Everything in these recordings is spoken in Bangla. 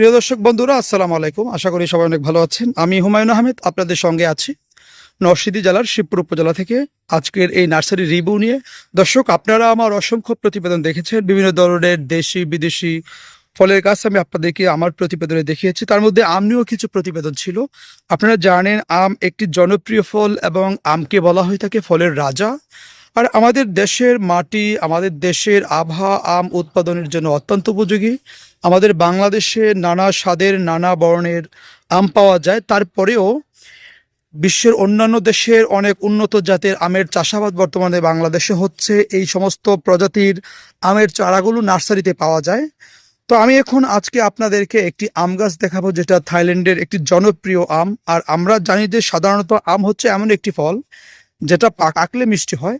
প্রিয় দর্শক বন্ধুরা, আসসালামু আলাইকুম। আশা করি সবাই অনেক ভালো আছেন। আমি হুমায়ুন আহমেদ, আপনাদের সঙ্গে আছি নরসিংদী জেলার শিবপুর উপজেলা থেকে। আজকের এই নার্সারি রিভিউ নিয়ে দর্শক, আপনারা আমার অসংখ্য প্রতিবেদন দেখেছেন। বিভিন্ন ধরনের দেশি, বিদেশি ফলের গাছ আমি আপনাদেরকে আমার প্রতিবেদনে দেখিয়েছি। তার মধ্যে আমনিও কিছু প্রতিবেদন ছিল। আপনারা জানেন, আম একটি জনপ্রিয় ফল এবং আমকে বলা হয়ে থাকে ফলের রাজা। আর আমাদের দেশের মাটি, আমাদের দেশের আবহাওয়া, আম উৎপাদনের জন্য অত্যন্ত উপযোগী। আমাদের বাংলাদেশে নানা স্বাদের, নানা বর্ণের আম পাওয়া যায়। তারপরেও বিশ্বের অন্যান্য দেশের অনেক উন্নত জাতের আমের চাষাবাদ বর্তমানে বাংলাদেশে হচ্ছে। এই সমস্ত প্রজাতির আমের চারাগুলো নার্সারিতে পাওয়া যায়। তো আমি এখন আজকে আপনাদেরকে একটি আম গাছ দেখাবো, যেটা থাইল্যান্ডের একটি জনপ্রিয় আম। আর আমরা জানি যে সাধারণত আম হচ্ছে এমন একটি ফল যেটা পাকলে মিষ্টি হয়,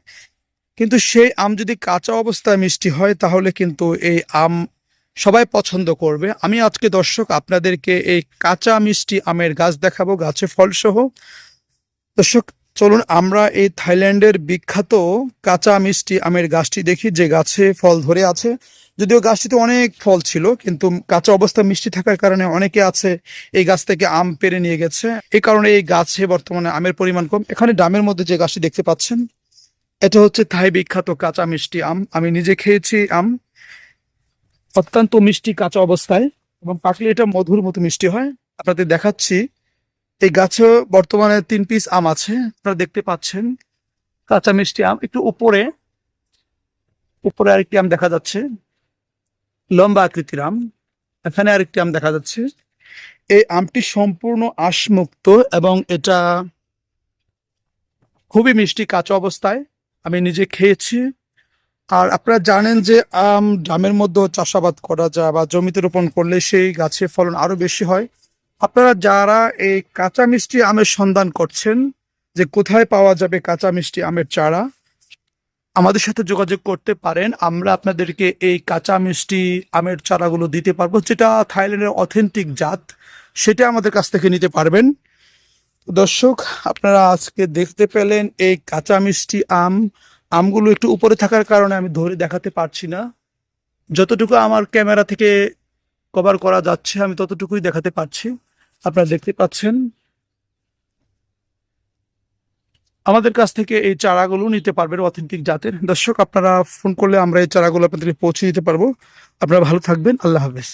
কিন্তু সেই আম যদি কাঁচা অবস্থায় মিষ্টি হয়, তাহলে কিন্তু এই আম সবাই পছন্দ করবে। আমি আজকে দর্শক আপনাদেরকে এই কাঁচা মিষ্টি আমের গাছ দেখাবো, গাছে ফলসহ। দর্শক, চলুন আমরা এই থাইল্যান্ডের বিখ্যাত কাঁচা মিষ্টি আমের গাছটি দেখি, যে গাছে ফল ধরে আছে। যদিও গাছটিতে অনেক ফল ছিল, কিন্তু কাঁচা অবস্থা মিষ্টি থাকার কারণে অনেকে আছে এই গাছ থেকে আম পেরে নিয়ে গেছে। এই কারণে এই গাছে বর্তমানে আমের পরিমাণ কম। এখানে ডামের মধ্যে যে গাছটি দেখতে পাচ্ছেন, এটা হচ্ছে থাই বিখ্যাত কাঁচা মিষ্টি আম। আমি নিজে খেয়েছি আম। অত্যন্ত মিষ্টি কাঁচা অবস্থায় এবং পাকলে এটা মধুর মতো মিষ্টি হয়। আপনাদের দেখাচ্ছি, এই গাছে বর্তমানে তিন পিস আম আছে। আপনারা দেখতে পাচ্ছেন, কাঁচা মিষ্টি আম। একটু উপরে উপরে আরেকটি আম দেখা যাচ্ছে। লম্বা আকৃতির আম। এখানে আরেকটি আম দেখা যাচ্ছে। এই আমটি সম্পূর্ণ আঁশমুক্ত এবং এটা খুবই মিষ্টি কাঁচা অবস্থায় আমি নিজে খেয়েছি। আর আপনারা জানেন যে আম ড্রামের মধ্যেও চাষাবাদ করা যায় বা জমিতে রোপণ করলে সেই গাছে ফলন আরও বেশি হয়। আপনারা যারা এই কাঁচা মিষ্টি আমের সন্ধান করছেন যে কোথায় পাওয়া যাবে কাঁচা মিষ্টি আমের চারা আমাদের সাথে যোগাযোগ করতে পারেন। আমরা আপনাদেরকে এই কাঁচা মিষ্টি, আমের চারাগুলো দিতে পারব, যেটা থাইল্যান্ডের অথেন্টিক জাত, সেটা আমাদের কাছ থেকে নিতে পারবেন। দর্শক, আপনারা আজকে দেখতে পেলেন এই কাঁচা মিষ্টি আম। আমগুলো একটু উপরে থাকার কারণে আমি ধরে দেখাতে পারছি না। যতটুকু আমার ক্যামেরা থেকে কভার করা যাচ্ছে, আমি ততটুকুই দেখাতে পারছি। আপনারা দেখতে পাচ্ছেন। আমাদের কাছ থেকে এই চারাগুলো নিতে পারবেন অথেন্টিক জাতের। দর্শক, আপনারা ফোন করলে আমরা এই চারাগুলো আপনাদের পৌঁছে দিতে পারব। আপনারা ভালো থাকবেন। আল্লাহ হাফেজ।